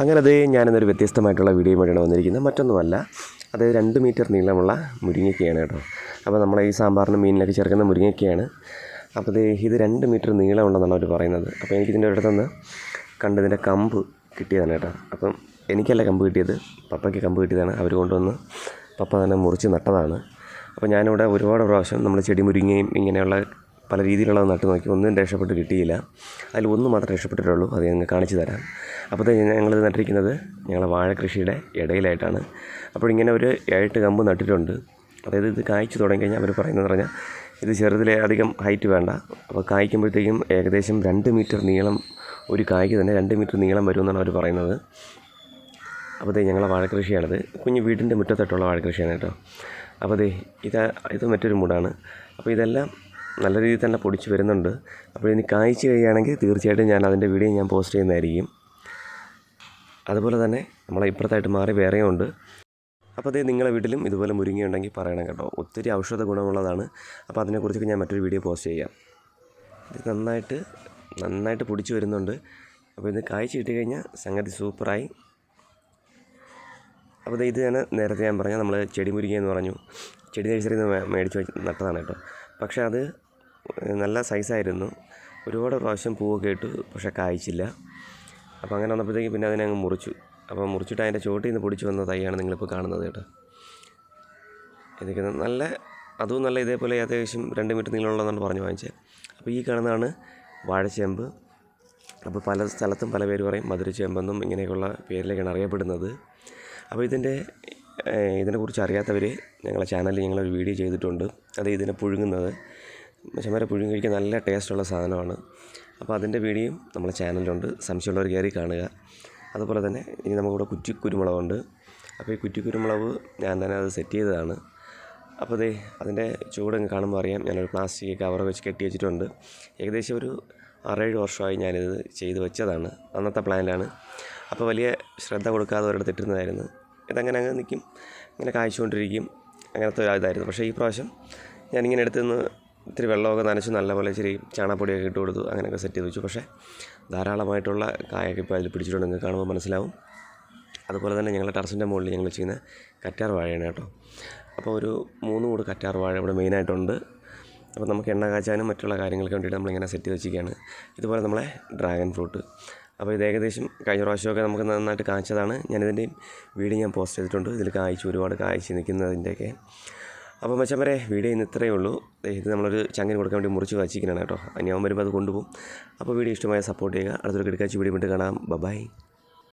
അങ്ങനെ അതേ ഞാനിന്നൊരു വ്യത്യസ്തമായിട്ടുള്ള വീഡിയോ വേണ്ടിയാണ് വന്നിരിക്കുന്നത്. മറ്റൊന്നുമല്ല അത് രണ്ട് മീറ്റർ നീളമുള്ള മുരിങ്ങയ്ക്കയാണ് കേട്ടോ. അപ്പോൾ നമ്മളെ ഈ സാമ്പാറിന് മീനിലൊക്കെ ചേർക്കുന്ന മുരിങ്ങയ്ക്കയാണ്. അപ്പോൾ ഇത് ഇത് രണ്ട് മീറ്റർ നീളമുണ്ടെന്നാണ് അവർ പറയുന്നത്. അപ്പോൾ എനിക്കിതിന്റെ അടുത്തുനിന്ന് കണ്ടതിന്റെ കമ്പ് കിട്ടിയതാണ് കേട്ടോ. അപ്പം എനിക്കല്ല കമ്പ് കിട്ടിയത്. പപ്പയ്ക്ക് കമ്പ് കിട്ടിയതാണ്. അവർ കൊണ്ടുവന്ന് പപ്പ തന്നെ മുറിച്ച് നട്ടതാണ്. അപ്പോൾ ഞാനിവിടെ ഒരുപാട് പ്രാവശ്യം നമ്മൾ ചെടി മുരിങ്ങയും ഇങ്ങനെയുള്ള പല രീതിയിലുള്ള നട്ട് നോക്കി. ഒന്നും രക്ഷപ്പെട്ട് കിട്ടിയില്ല. അതിൽ ഒന്ന് മാത്രം രക്ഷപ്പെട്ടിട്ടുള്ളൂ. അത് ഞങ്ങൾ കാണിച്ചു തരാം. അപ്പോൾ ഞങ്ങളിത് നട്ടിരിക്കുന്നത് ഞങ്ങളുടെ വാഴ കൃഷിയുടെ ഇടയിലായിട്ടാണ്. അപ്പോൾ ഇങ്ങനെ ഒരു ഏഴെട്ട് കമ്പ് നട്ടിട്ടുണ്ട്. അതായത് ഇത് കായ്ച്ചു തുടങ്ങിക്കഴിഞ്ഞാൽ അവർ പറയുന്നത് പറഞ്ഞാൽ ഇത് ചെറുതിലെ അധികം ഹൈറ്റ് വേണ്ട. അപ്പോൾ കായ്ക്കുമ്പോഴത്തേക്കും ഏകദേശം രണ്ട് മീറ്റർ നീളം ഒരു കായ്ക്ക് തന്നെ രണ്ട് മീറ്റർ നീളം വരുമെന്നാണ് അവർ പറയുന്നത്. അപ്പോൾ ഞങ്ങളുടെ ഞങ്ങളെ വാഴക്കൃഷിയാണിത് കുഞ്ഞ് വീടിന്റെ മുറ്റത്തായിട്ടുള്ള വാഴക്കൃഷിയാണ് കേട്ടോ. അപ്പോൾ അതെ ഇത് ഇത് മറ്റൊരു മൂടാണ്. അപ്പോൾ ഇതെല്ലാം നല്ല രീതിയിൽ തന്നെ പൊടിച്ച് വരുന്നുണ്ട്. അപ്പോൾ ഇനി കായ്ച്ച് കഴിയുകയാണെങ്കിൽ തീർച്ചയായിട്ടും ഞാൻ അതിന്റെ വീഡിയോ ഞാൻ പോസ്റ്റ് ചെയ്യുന്നതായിരിക്കും. അതുപോലെ തന്നെ നമ്മളെ ഇപ്പുറത്തായിട്ട് മാറി വേറെയും ഉണ്ട്. അപ്പോൾ അതേ നിങ്ങളുടെ വീട്ടിലും ഇതുപോലെ മുരിങ്ങ ഉണ്ടെങ്കിൽ പറയണം കേട്ടോ. ഒത്തിരി ഔഷധ ഗുണമുള്ളതാണ്. അപ്പോൾ അതിനെക്കുറിച്ചൊക്കെ ഞാൻ മറ്റൊരു വീഡിയോ പോസ്റ്റ് ചെയ്യാം. ഇത് നന്നായിട്ട് നന്നായിട്ട് പൊടിച്ച് വരുന്നുണ്ട്. അപ്പോൾ ഇത് കായ്ച്ച് കഴിഞ്ഞാൽ സംഗതി സൂപ്പറായി. അപ്പോൾ ഇത് ഞാൻ നേരത്തെ ഞാൻ പറഞ്ഞാൽ നമ്മൾ ചെടി മുരിങ്ങ എന്ന് പറഞ്ഞു. ചെടി നഴ്സറിയിൽ നിന്ന് മേടിച്ച് നട്ടതാണ് കേട്ടോ. പക്ഷേ അത് നല്ല സൈസായിരുന്നു. ഒരുപാട് പ്രാവശ്യം പൂവൊക്കെ ഇട്ടു പക്ഷേ കായ്ച്ചില്ല. അപ്പോൾ അങ്ങനെ വന്നപ്പോഴത്തേക്ക് പിന്നെ അതിനെ അങ്ങ് മുറിച്ചു. അപ്പോൾ മുറിച്ചിട്ട് അതിന്റെ ചോട്ടിൽ നിന്ന് പൊടിച്ച് വന്ന തൈയാണ് നിങ്ങളിപ്പോൾ കാണുന്നത് കേട്ടോ. ഇതൊക്കെ നല്ല അതും നല്ല ഇതേപോലെ അത്യാവശ്യം രണ്ട് മീറ്റർ നീളമുള്ളതെന്നാണ് പറഞ്ഞു വാങ്ങിച്ചത്. അപ്പോൾ ഈ കാണുന്നതാണ് വാഴച്ചേമ്പ്. അപ്പോൾ പല സ്ഥലത്തും പല പേര് പറയും മധുരച്ചേമ്പെന്നും ഇങ്ങനെയൊക്കെയുള്ള പേരിലേക്കാണ് അറിയപ്പെടുന്നത്. അപ്പോൾ ഇതിന്റെ ഇതിനെക്കുറിച്ച് അറിയാത്തവർ ഞങ്ങളെ ചാനലിൽ ഞങ്ങളൊരു വീഡിയോ ചെയ്തിട്ടുണ്ട്. അത് ഇതിനെ പുഴുങ്ങുന്നത്. മച്ചന്മാരെ പുഴുങ്ങി കഴിക്കാൻ നല്ല ടേസ്റ്റുള്ള സാധനമാണ്. അപ്പോൾ അതിന്റെ വീഡിയോയും നമ്മളെ ചാനലിലുണ്ട്. സംശയമുള്ളവർ കയറി കാണുക. അതുപോലെ തന്നെ ഇനി നമുക്കിവിടെ കുറ്റി കുരുമുളകുണ്ട്. അപ്പോൾ ഈ കുറ്റി കുരുമുളക് ഞാൻ തന്നെ അത് സെറ്റ് ചെയ്തതാണ്. അപ്പോൾ ദേ അതിന്റെ ചൂടങ്ങ് കാണുമ്പോൾ അറിയാം. ഞാനൊരു പ്ലാസ്റ്റിക് കവർ വെച്ച് കെട്ടി വെച്ചിട്ടുണ്ട്. ഏകദേശം ഒരു ആറേഴ് വർഷമായി ഞാനിത് ചെയ്ത് വെച്ചതാണ്. അന്നത്തെ പ്ലാനിലാണ് അപ്പോൾ വലിയ ശ്രദ്ധ കൊടുക്കാതെ ഒരിടത്ത് ഇട്ടിരുന്നതായിരുന്നു. ഇതങ്ങനെ അങ്ങ് നിൽക്കും. ഇങ്ങനെ കായ്ച്ചുകൊണ്ടിരിക്കും. അങ്ങനത്തെ ഒരു ഇതായിരുന്നു. പക്ഷേ ഈ പ്രാവശ്യം ഞാനിങ്ങനെ എടുത്ത് നിന്ന് ഇത്തിരി വെള്ളമൊക്കെ നനച്ച് നല്ലപോലെ ഇച്ചിരി ചാണകപ്പൊടിയൊക്കെ ഇട്ട് കൊടുത്തു അങ്ങനെയൊക്കെ സെറ്റ് ചെയ്ത് വെച്ചു. പക്ഷേ ധാരാളമായിട്ടുള്ള കായൊക്കെ ഇപ്പോൾ അതിൽ പിടിച്ചിട്ടുണ്ട് നിങ്ങൾക്ക് കാണുമ്പോൾ മനസ്സിലാവും. അതുപോലെ തന്നെ ഞങ്ങളുടെ ടെറസിന്റെ മുകളിൽ ഞങ്ങൾ ചെയ്യുന്ന കറ്റാർ വാഴയാണ് കേട്ടോ. അപ്പോൾ ഒരു മൂന്ന് കൂട് കറ്റാർ വാഴ ഇവിടെ മെയിനായിട്ടുണ്ട്. അപ്പോൾ നമുക്ക് എണ്ണ കാച്ചാനും മറ്റുള്ള കാര്യങ്ങൾക്ക് വേണ്ടിയിട്ട് നമ്മളിങ്ങനെ സെറ്റ് ചെയ്ത് വെച്ചിരിക്കുകയാണ്. ഇതുപോലെ നമ്മളെ ഡ്രാഗൺ ഫ്രൂട്ട്. അപ്പോൾ ഇത് ഏകദേശം കഴിഞ്ഞ പ്രാവശ്യമൊക്കെ നമുക്ക് നന്നായിട്ട് കാണിച്ചതാണ് ഞാനിതിന്റെയും വീഡിയോ ഞാൻ പോസ്റ്റ് ചെയ്തിട്ടുണ്ട്. ഇതിൽ കായ്ച്ച് ഒരുപാട് കായ്ച്ച് നിൽക്കുന്നതിന്റെയൊക്കെ. അപ്പോൾ മച്ചമ്പരെ വീഡിയോ ഇന്ന് ഇത്രയേ ഉള്ളൂ. ഇത് നമ്മളൊരു ചങ്ങിന് കൊടുക്കാൻ വേണ്ടി മുറിച്ച് വായിച്ചിരിക്കുന്നതാണ് കേട്ടോ. ഇനി അവൻ വരുമ്പോൾ അത് കൊണ്ടുപോകും. അപ്പോൾ വീഡിയോ ഇഷ്ടമായ സപ്പോർട്ട് ചെയ്യുക. അടുത്തൊരു കിടക്കാച്ച് വീഡിയോ വിട്ട് കാണാം. ബൈ